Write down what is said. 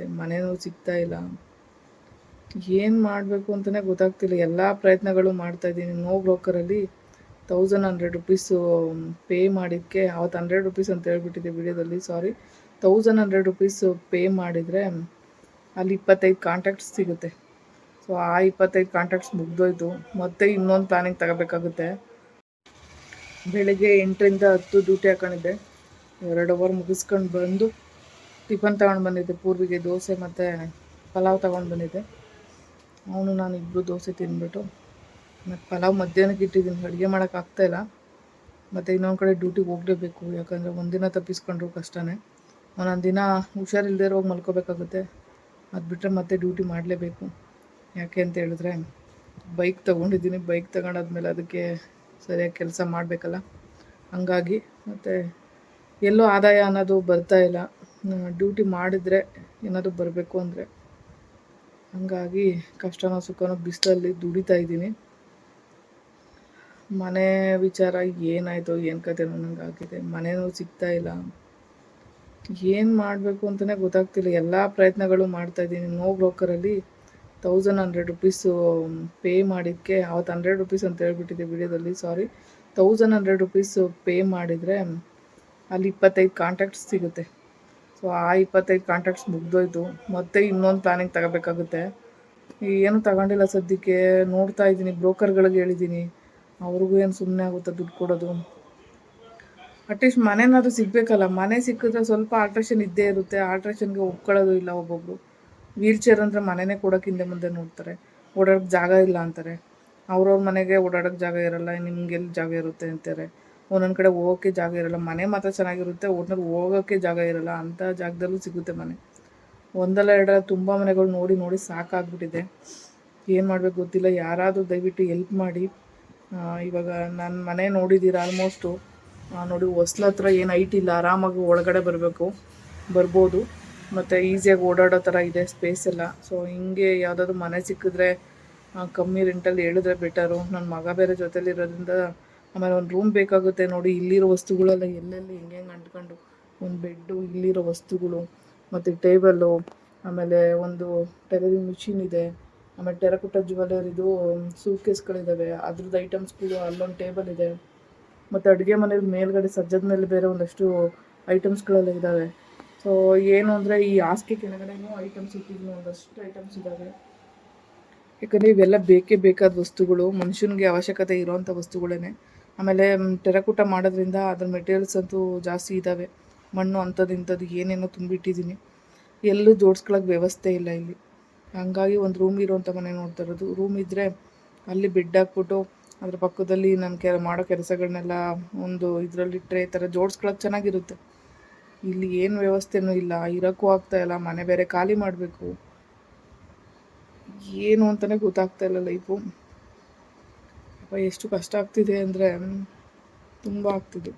ಆಗಿದೆ ಮನೆನೂ ಸಿಗ್ತಾ ಇಲ್ಲ. ಏನು ಮಾಡಬೇಕು ಅಂತಲೇ ಗೊತ್ತಾಗ್ತಿಲ್ಲ. ಎಲ್ಲ ಪ್ರಯತ್ನಗಳು ಮಾಡ್ತಾ ಇದ್ದೀನಿ. ನೋ ಬ್ರೋಕರಲ್ಲಿ ತೌಸಂಡ್ ಹಂಡ್ರೆಡ್ ರುಪೀಸು ಪೇ ಮಾಡಿದ್ದಕ್ಕೆ ಅವತ್ತು ಹಂಡ್ರೆಡ್ ರುಪೀಸ್ ಅಂತ ಹೇಳ್ಬಿಟ್ಟಿದ್ದೆ ವಿಡಿಯೋದಲ್ಲಿ sorry thousand hundred rupees pay ಮಾಡಿದರೆ ಅಲ್ಲಿ ಇಪ್ಪತ್ತೈದು ಕಾಂಟ್ಯಾಕ್ಟ್ಸ್ ಸಿಗುತ್ತೆ. ಸೊ ಆ ಇಪ್ಪತ್ತೈದು ಕಾಂಟ್ಯಾಕ್ಟ್ಸ್ ಮುಗ್ದೋಯ್ತು. ಮತ್ತೆ ಇನ್ನೊಂದು ಪ್ಲಾನಿಂಗ್ ತಗೋಬೇಕಾಗುತ್ತೆ. ಬೆಳಿಗ್ಗೆ ಎಂಟರಿಂದ ಹತ್ತು ಡ್ಯೂಟಿ ಹಾಕೊಂಡಿದ್ದೆ. ಎರಡು ಅವರ್ ಮುಗಿಸ್ಕೊಂಡು ಬಂದು ಟಿಫನ್ ತಗೊಂಡು ಬಂದಿದ್ದೆ. ಪೂರ್ವಿಗೆ ದೋಸೆ ಮತ್ತು ಪಲಾವ್ ತಗೊಂಡು ಬಂದಿದ್ದೆ. ಅವನು ನಾನು ಇಬ್ಬರು ದೋಸೆ ತಿಂದ್ಬಿಟ್ಟು ಮತ್ತು ಪಲಾವ್ ಮಧ್ಯಾಹ್ನಕ್ಕೆ ಇಟ್ಟಿದ್ದೀನಿ. ಅಡುಗೆ ಮಾಡೋಕ್ಕಾಗ್ತಾಯಿಲ್ಲ ಮತ್ತು ಇನ್ನೊಂದು ಕಡೆ ಡ್ಯೂಟಿಗೆ ಹೋಗಲೇಬೇಕು. ಯಾಕಂದರೆ ಒಂದಿನ ತಪ್ಪಿಸ್ಕೊಂಡ್ರು ಕಷ್ಟನೇ. ಒಂದೊಂದು ದಿನ ಹುಷಾರಿಲ್ಲದೆ ಹೋಗಿ ಮಲ್ಕೋಬೇಕಾಗುತ್ತೆ. ಅದು ಬಿಟ್ಟರೆ ಮತ್ತೆ ಡ್ಯೂಟಿ ಮಾಡಲೇಬೇಕು. ಯಾಕೆ ಅಂತ ಹೇಳಿದ್ರೆ ಬೈಕ್ ತೊಗೊಂಡಿದ್ದೀನಿ. ಬೈಕ್ ತಗೊಂಡಾದ್ಮೇಲೆ ಅದಕ್ಕೆ ಸರಿಯಾಗಿ ಕೆಲಸ ಮಾಡಬೇಕಲ್ಲ. ಹಂಗಾಗಿ ಮತ್ತು ಎಲ್ಲೋ ಆದಾಯ ಅನ್ನೋದು ಬರ್ತಾ ಇಲ್ಲ. ಡ್ಯೂಟಿ ಮಾಡಿದರೆ ಏನಾದರೂ ಬರಬೇಕು ಅಂದರೆ. ಹಂಗಾಗಿ ಕಷ್ಟನೋ ಸುಖನೋ ಬಿಸಿಲಲ್ಲಿ ದುಡಿತಾ ಇದ್ದೀನಿ. ಮನೆ ವಿಚಾರ ಏನಾಯಿತು ಏನು ಕತೆನೋ ನಂಗೆ ಆಗಿದೆ. ಮನೆಯೂ ಸಿಗ್ತಾ ಇಲ್ಲ. ಏನು ಮಾಡಬೇಕು ಅಂತಲೇ ಗೊತ್ತಾಗ್ತಿಲ್ಲ. ಎಲ್ಲ ಪ್ರಯತ್ನಗಳು ಮಾಡ್ತಾ ಇದ್ದೀನಿ. ನೋ ಬ್ರೋಕರಲ್ಲಿ ತೌಸಂಡ್ ಹಂಡ್ರೆಡ್ ರುಪೀಸು ಪೇ ಮಾಡಿದ್ದಕ್ಕೆ ಅವತ್ತು ಹಂಡ್ರೆಡ್ ರುಪೀಸ್ ಅಂತ ಹೇಳ್ಬಿಟ್ಟಿದ್ದೆ ವಿಡಿಯೋದಲ್ಲಿ sorry thousand hundred rupees pay ಮಾಡಿದರೆ ಅಲ್ಲಿ ಇಪ್ಪತ್ತೈದು ಕಾಂಟ್ಯಾಕ್ಟ್ಸ್ ಸಿಗುತ್ತೆ. ಸೊ ಆ ಇಪ್ಪತ್ತೈದು ಕಾಂಟ್ರಾಕ್ಟ್ಸ್ ಮುಗ್ದೋಯ್ತು. ಮತ್ತೆ ಇನ್ನೊಂದು ಪ್ಲಾನಿಂಗ್ ತಗೋಬೇಕಾಗುತ್ತೆ. ಏನು ತಗೊಂಡಿಲ್ಲ ಸದ್ಯಕ್ಕೆ. ನೋಡ್ತಾ ಇದ್ದೀನಿ, ಬ್ರೋಕರ್ಗಳಿಗೆ ಹೇಳಿದ್ದೀನಿ. ಅವ್ರಿಗೂ ಏನು ಸುಮ್ಮನೆ ಆಗುತ್ತೆ ದುಡ್ಡು ಕೊಡೋದು? ಅಟ್ಲೀಸ್ಟ್ ಮನೆನಾದ್ರೂ ಸಿಗಬೇಕಲ್ಲ. ಮನೆ ಸಿಕ್ಕಿದ್ರೆ ಸ್ವಲ್ಪ ಆಲ್ಟ್ರೇಷನ್ ಇದ್ದೇ ಇರುತ್ತೆ. ಆಲ್ಟ್ರೇಷನ್ಗೆ ಒಪ್ಕೊಳ್ಳೋದು ಇಲ್ಲ ಒಬ್ಬೊಬ್ರು. ವೀಲ್ ಚೇರ್ ಅಂದರೆ ಮನೆನೇ ಕೊಡೋಕೆ ಹಿಂದೆ ಮುಂದೆ ನೋಡ್ತಾರೆ. ಓಡಾಡೋಕ್ಕೆ ಜಾಗ ಇಲ್ಲ ಅಂತಾರೆ. ಅವ್ರವ್ರ ಮನೆಗೆ ಓಡಾಡೋಕ್ಕೆ ಜಾಗ ಇರಲ್ಲ. ನಿಮ್ಗೆಲ್ಲಿ ಜಾಗ ಇರುತ್ತೆ ಅಂತಾರೆ. ಒಂದೊಂದು ಕಡೆ ಹೋಗೋಕ್ಕೆ ಜಾಗ ಇರಲ್ಲ. ಮನೆ ಮಾತ್ರ ಚೆನ್ನಾಗಿರುತ್ತೆ ಒಟ್ನಲ್ಲಿ ಹೋಗೋಕ್ಕೆ ಜಾಗ ಇರಲ್ಲ ಅಂಥ ಜಾಗದಲ್ಲೂ ಸಿಗುತ್ತೆ ಮನೆ. ಒಂದಲ್ಲ ಎರಡಲ್ಲ ತುಂಬ ಮನೆಗಳು ನೋಡಿ ನೋಡಿ ಸಾಕಾಗ್ಬಿಟ್ಟಿದೆ. ಏನು ಮಾಡಬೇಕು ಗೊತ್ತಿಲ್ಲ. ಯಾರಾದರೂ ದಯವಿಟ್ಟು ಎಲ್ಪ್ ಮಾಡಿ. ಇವಾಗ ನನ್ನ ಮನೆ ನೋಡಿದ್ದೀರ ಆಲ್ಮೋಸ್ಟು ನೋಡಿ ಹೊಸ್ಲ ಹತ್ರ ಏನು ಐಟ್ ಇಲ್ಲ, ಆರಾಮಾಗಿ ಒಳಗಡೆ ಬರಬೇಕು, ಬರ್ಬೋದು. ಮತ್ತು ಈಸಿಯಾಗಿ ಓಡಾಡೋ ಥರ ಇದೆ ಸ್ಪೇಸ್ ಎಲ್ಲ. ಸೊ ಹಿಂಗೆ ಯಾವುದಾದ್ರು ಮನೆ ಸಿಕ್ಕಿದ್ರೆ ಕಮ್ಮಿ ರೆಂಟಲ್ಲಿ ಹೇಳಿದ್ರೆ ಬೆಟರು ನನ್ನ ಮಗ ಬೇರೆ ಜೊತೆಲಿರೋದ್ರಿಂದ ಆಮೇಲೆ ಒಂದು ರೂಮ್ ಬೇಕಾಗುತ್ತೆ ನೋಡಿ, ಇಲ್ಲಿರೋ ವಸ್ತುಗಳೆಲ್ಲ ಎಲ್ಲೆಲ್ಲಿ ಹೆಂಗೆ ಅಂಟ್ಕೊಂಡು, ಒಂದು ಬೆಡ್ಡು ಇಲ್ಲಿರೋ ವಸ್ತುಗಳು, ಮತ್ತು ಟೇಬಲ್ಲು ಆಮೇಲೆ ಒಂದು ಟೆಲರಿಂಗ್ ಮಿಷಿನ್ ಇದೆ, ಆಮೇಲೆ ಟೆರಕುಟ ಜ್ಯುವೆಲರಿದು ಸೂಟ್ಕೇಸ್ಗಳಿದ್ದಾವೆ ಅದ್ರದ್ದು ಐಟಮ್ಸ್ಗಳು ಅಲ್ಲೊಂದು ಟೇಬಲ್ ಇದೆ. ಮತ್ತು ಅಡುಗೆ ಮನೇಲಿ ಮೇಲ್ಗಡೆ ಸಜ್ಜದ ಮೇಲೆ ಬೇರೆ ಒಂದಷ್ಟು ಐಟಮ್ಸ್ಗಳೆಲ್ಲ ಇದ್ದಾವೆ ಸೊ ಏನು ಅಂದರೆ ಈ ಹಾಸಿಗೆ ಕೆಳಗಡೆನೂ ಐಟಮ್ಸ್ ಇಟ್ಟಿದ್ದೀನಿ ಒಂದಷ್ಟು ಐಟಮ್ಸ್ ಇದ್ದಾವೆ ಯಾಕಂದರೆ ಇವೆಲ್ಲ ಬೇಕೇ ಬೇಕಾದ ವಸ್ತುಗಳು, ಮನುಷ್ಯನಿಗೆ ಅವಶ್ಯಕತೆ ಇರೋವಂಥ ವಸ್ತುಗಳೇ ಆಮೇಲೆ ಟೆರಕೂಟ ಮಾಡೋದ್ರಿಂದ ಅದ್ರ ಮೆಟೀರಿಯಲ್ಸ್ ಅಂತೂ ಜಾಸ್ತಿ ಇದ್ದಾವೆ ಮಣ್ಣು ಅಂಥದ್ದು ಇಂಥದ್ದು ಏನೇನೋ ತುಂಬಿಟ್ಟಿದ್ದೀನಿ ಎಲ್ಲೂ ಜೋಡಿಸ್ಕೊಳಕ್ಕೆ ವ್ಯವಸ್ಥೆ ಇಲ್ಲ ಇಲ್ಲಿ. ಹಂಗಾಗಿ ಒಂದು ರೂಮ್ ಇರೋವಂಥ ಮನೆ ನೋಡ್ತಾ ಇರೋದು. ರೂಮ್ ಇದ್ದರೆ ಅಲ್ಲಿ ಬೆಡ್ ಹಾಕ್ಬಿಟ್ಟು ಅದ್ರ ಪಕ್ಕದಲ್ಲಿ ನಾನು ಕೆ, ಮಾಡೋ ಕೆಲಸಗಳನ್ನೆಲ್ಲ ಒಂದು ಇದರಲ್ಲಿ ಟ್ರೇ ಥರ ಜೋಡಿಸ್ಕೊಳ್ಳೋಕೆ ಚೆನ್ನಾಗಿರುತ್ತೆ. ಇಲ್ಲಿ ಏನು ವ್ಯವಸ್ಥೆನೂ ಇಲ್ಲ. ಇರೋಕ್ಕೂ ಆಗ್ತಾ ಇಲ್ಲ. ಮನೆ ಬೇರೆ ಖಾಲಿ ಮಾಡಬೇಕು. ಏನು ಅಂತಲೇ ಗೊತ್ತಾಗ್ತಾ ಇಲ್ಲ ಲೈಫು ಎಷ್ಟು ಕಷ್ಟ ಆಗ್ತಿದೆ ಅಂದರೆ ತುಂಬ ಆಗ್ತಿದೆ